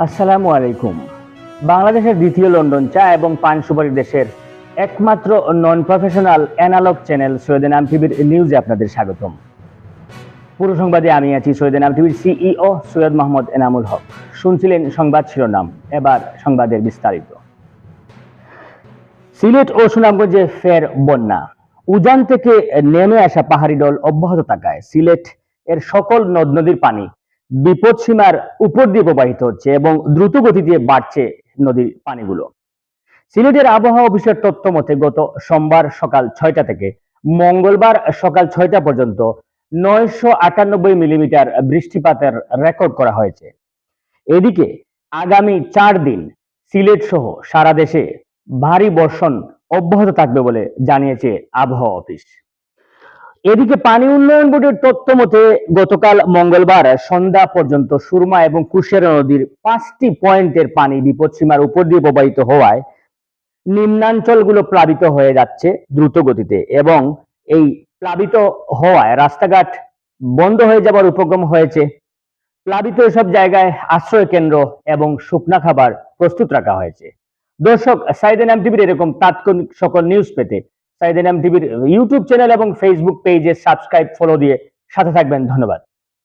আসসালামু আলাইকুম। বাংলাদেশের দ্বিতীয় লন্ডন চা এবং পান সুপারি দেশের একমাত্র non professional analogue channel Syed Naam টিভির নিউজে আপনাদের স্বাগতম। পুরো সংবাদে আমি আছি সৈয়দ নাম টিভির সিইও সৈয়দ মোহাম্মদ এনামুল হক। শুনছিলেন সংবাদ শিরোনাম, এবার সংবাদের বিস্তারিত। সিলেট ও সুনামগঞ্জে ফের বন্যা। উজান থেকে নেমে আসা পাহাড়ি ডল অব্যাহত থাকায় সিলেট এর সকল নদ নদীর পানি বিপদসীমার উপর দিয়ে প্রবাহিত হচ্ছে এবং দ্রুত গতিতে বাড়ছে নদীর পানিগুলো। সিলেটের আবহাওয়া অফিসের তথ্য মতে গত সোমবার সকাল ছয়টা থেকে মঙ্গলবার সকাল ছয়টা পর্যন্ত নয়শো আটানব্বই মিলিমিটার বৃষ্টিপাতের রেকর্ড করা হয়েছে। এদিকে আগামী চার দিন সিলেট সহ সারা দেশে ভারী বর্ষণ অব্যাহত থাকবে বলে জানিয়েছে আবহাওয়া অফিস। এদিকে পানি উন্নয়ন বোর্ডের তথ্য মতে, গতকাল মঙ্গলবার সন্ধ্যা পর্যন্ত সুরমা এবং কুশেরা নদীর পাঁচটি পয়েন্টের পানি বিপদসীমার উপর দিয়ে প্রবাহিত হওয়ায় নিম্নাঞ্চলগুলো প্লাবিত হয়ে যাচ্ছে দ্রুত গতিতে এবং এই প্লাবিত হওয়ায় রাস্তাঘাট বন্ধ হয়ে যাবার উপক্রম হয়েছে। প্লাবিত এসব জায়গায় আশ্রয় কেন্দ্র এবং শুকনা খাবার প্রস্তুত রাখা হয়েছে। দর্শক সাইদেন এম টিভির এরকম তাৎক্ষণিক সকল নিউজ পেতে সাইদেন এম টিভির ইউটিউব চ্যানেল এবং ফেসবুক পেজে সাবস্ক্রাইব ফলো দিয়ে সাথে থাকবেন। ধন্যবাদ।